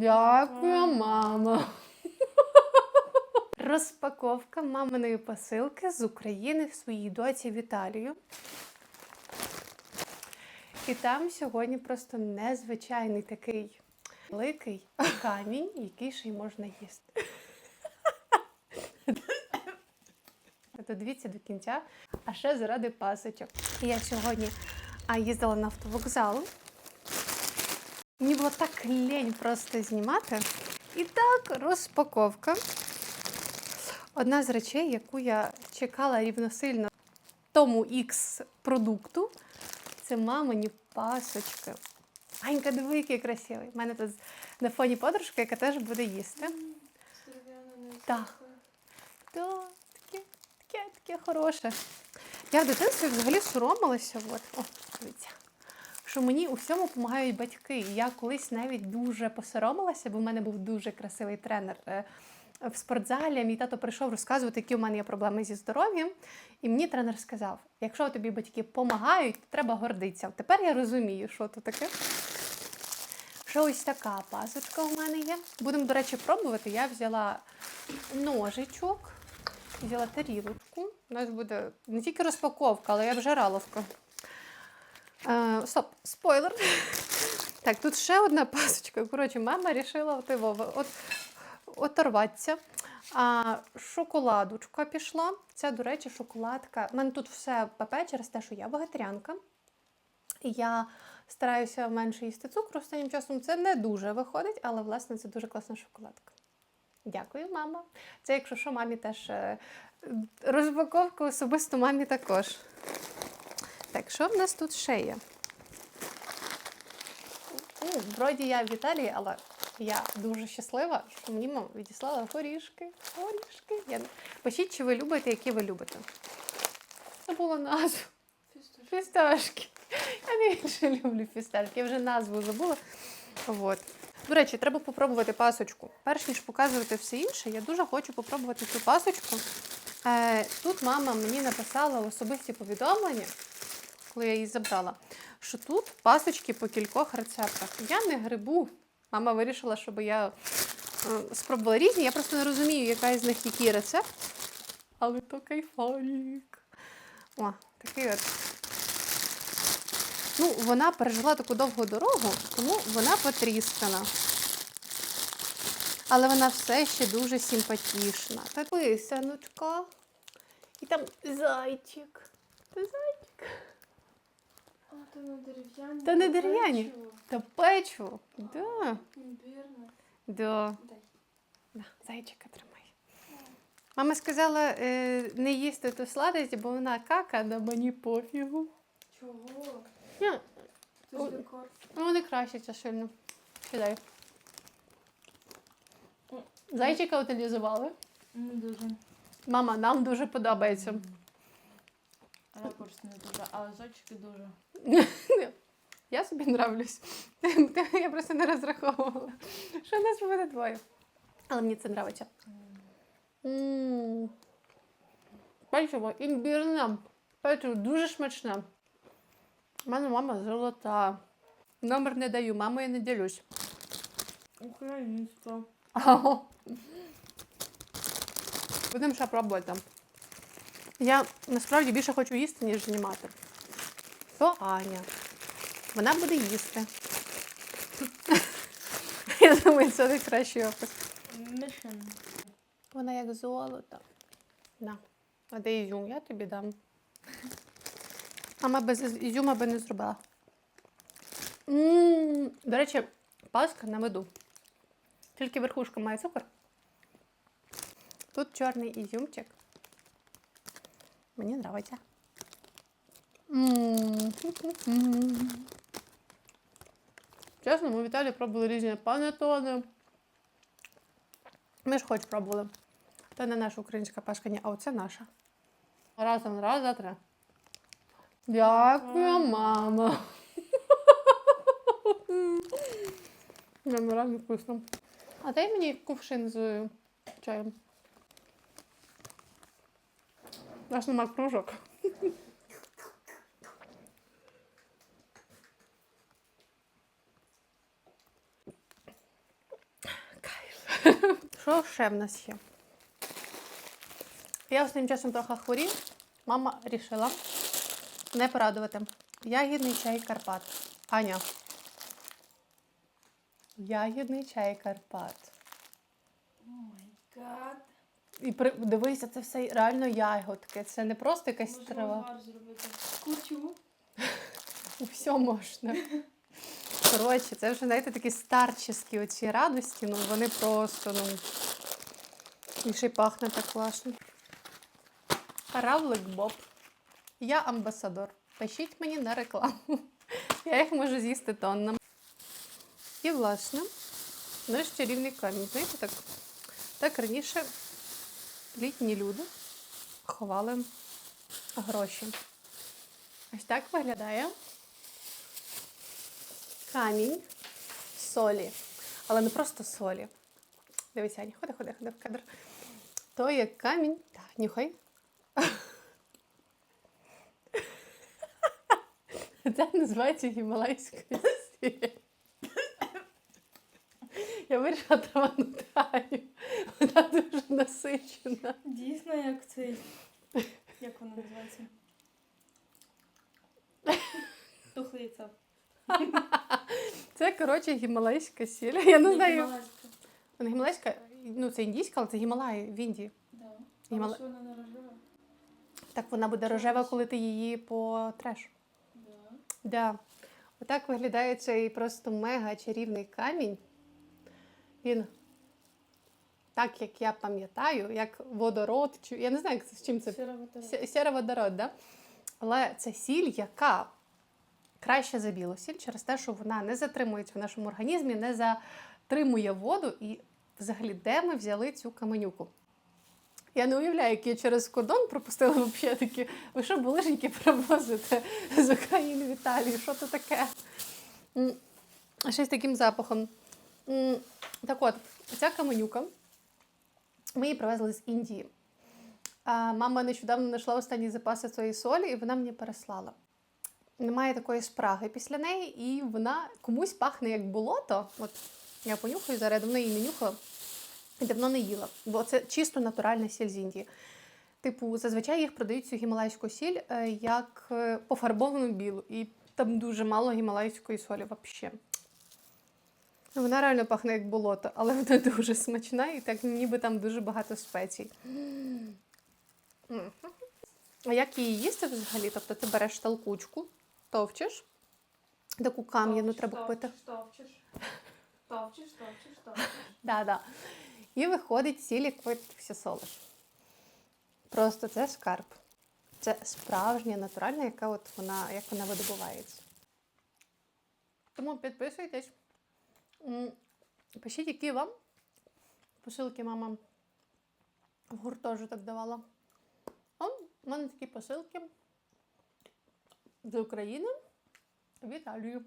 Дякую, мама. Розпаковка маминої посилки з України в своїй доці в Італію. І там сьогодні просто незвичайний такий великий камінь, який ще й можна їсти. Додивіться до кінця, а ще заради пасочок. Я сьогодні їздила на автовокзал. Мені було так лень просто знімати. І так, розпаковка. Одна з речей, яку я чекала рівносильно тому X продукту, це мамині пасочки. Анька, диви, який красивий. У мене тут на фоні подружка, яка теж буде їсти. Так. Да, таке, таке, таке хороше. Я в дитинстві взагалі соромилася. От, о, дивіться. Що мені у всьому допомагають батьки. Я колись навіть дуже посоромилася, бо в мене був дуже красивий тренер е, в спортзалі. Мій тато прийшов розказувати, які у мене є проблеми зі здоров'ям. І мені тренер сказав: якщо тобі батьки допомагають, то треба гордитися. Тепер я розумію, що це таке. Що ось така пасочка у мене є. Будемо, до речі, пробувати. Я взяла ножичок, взяла тарілочку. У нас буде не тільки розпаковка, але я вже раловка. Е, стоп, спойлер. Так, тут ще одна пасочка. Коротше, мама вирішила от, от, оторватися. А, шоколадочка пішла. Це, до речі, шоколадка. У мене тут все ПП через те, що я вегетаріанка. Я стараюся менше їсти цукру останнім часом. Це не дуже виходить, але власне це дуже класна шоколадка. Дякую, мама. Це, якщо що, мамі теж е, розпаковка особисто мамі також. Так, що в нас тут ще є? Вроді я в Італії, але я дуже щаслива, що мені мама відіслала горішки. Горішки. Я... Пишіть, чи ви любите, які ви любите. Забула назву. Фісташки. Я не більше люблю фісташки. Я вже назву забула. От. До речі, треба попробувати пасочку. Перш ніж показувати все інше, я дуже хочу попробувати цю пасочку. Е, тут мама мені написала особисті повідомлення, коли я її забрала, що тут пасочки по кількох рецептах. Я не грибу. Мама вирішила, щоб я е, спробувала різні. Я просто не розумію, яка із них який рецепт. Але то кайфарік. О, такий от. Ну, вона пережила таку довгу дорогу, тому вона потріскана. Але вона все ще дуже симпатична. Та писаночка. І там зайчик. Та зайчик. А, то не дерев'яні. Та не дерев'яні. Та печиво. Да. Імбирне. Да. Дай. На, зайчика тримай. Мама сказала е, не їсти ту сладость, бо вона кака, на мені пофігу. Чого? Ні, Це ж декор. ну вони кращаться сильно. Кидай. Зайчика утилізували. Не дуже. Мама, нам дуже подобається. Ракурс не дуже, а зайчики дуже. Я собі нравлюсь. Я просто не розраховувала, що нас буде двоє. Але мені це нравиться. Печиво імбірне. Печиво дуже смачне. У мене мама золота. Номер не даю, мамою я не ділюсь. Українська. Ага. Будемо ще пробувати. Я насправді більше хочу їсти, ніж знімати. То Аня. Вона буде їсти. Я думаю, це найкращий опис. Вона як золото. На. А де ізюм? Я тобі дам. Мама без із- ізюма би не зробила. м До речі, паска на меду. Тільки верхушка має цукор. Тут чорний ізюмчик. Мені подобається. Чесно, ми в Італії пробували різні панетони. Ми ж хоч пробували. Це не наша українська пашка, ні, а оце наша. Разом, раз, два, три. Дякую, мама. Нам реально вкусно. А дай мені кувшин з чаєм. У нас нема кружок. Що ще в нас є? Я останнім часом трохи хворів. Мама рішила не порадувати. Ягідний чай Карпат. Аня. Ягідний чай Карпат. Гад. І при... дивися, це все реально ягодки. Це не просто якась Можна трава. зробити. Кучу. Все можна. Коротше, це вже, знаєте, такі старчеські оці радості, ну вони просто, ну. І ще й пахне так класно. Равлик Боб. Я амбасадор. Пишіть мені на рекламу. Я їх можу з'їсти тоннами. І, власне, наш чарівний камінь. Знаєте, так, так раніше літні люди ховали гроші. Ось так виглядає камінь солі. Але не просто солі. Дивися, Аня, ходи, ходи, ходи в кадр. То є камінь. Так, нюхай. Це називається гімалайська сіль. Я вирішила траванути Аню. Вона дуже насичена. Дійсно, як цей. Як воно називається? Тухлиця. Це, коротше, гімалайська сіль. Я не знаю. Вона гімалайська, ну це індійська, але це Гімалаї в Індії. Да. Гімала- що вона не рожева? Так вона буде рожева, коли ти її потреш. Да. Да. Отак виглядає цей просто мега чарівний камінь. Він, так як я пам'ятаю, як водород, чи я не знаю, з чим це. Сіра вода. Сіроводород, да? Але це сіль, яка краще за білу сіль через те, що вона не затримується в нашому організмі, не затримує воду. І взагалі, де ми взяли цю каменюку? Я не уявляю, як я через кордон пропустила взагалі такі. Ви що, булижники привозите з України в Італію? Що це таке? З таким запахом. Так от, ця каменюка. Ми її привезли з Індії. Мама нещодавно знайшла останні запаси цієї солі, і вона мені переслала. Немає такої спраги після неї, і вона комусь пахне як болото. От я понюхаю зараз, давно її не нюхала і давно не їла, бо це чисто натуральна сіль з Індії. Типу, зазвичай їх продають цю гімалайську сіль е, як е, пофарбовану білу, і там дуже мало гімалайської солі взагалі. Вона реально пахне як болото, але вона дуже смачна і так ніби там дуже багато спецій. А як її їсти взагалі? Тобто ти береш толкучку, товчеш, таку кам'яну треба купити. Товчиш, товчиш, товчиш, товчиш. Да, да. І виходить ти все солиш. Просто це скарб. Це справжня натуральна, яка от вона, як вона видобувається. Тому підписуйтесь. Пишіть, які вам посилки мама в гуртожиток давала. О, в мене такі посилки з України в Італію.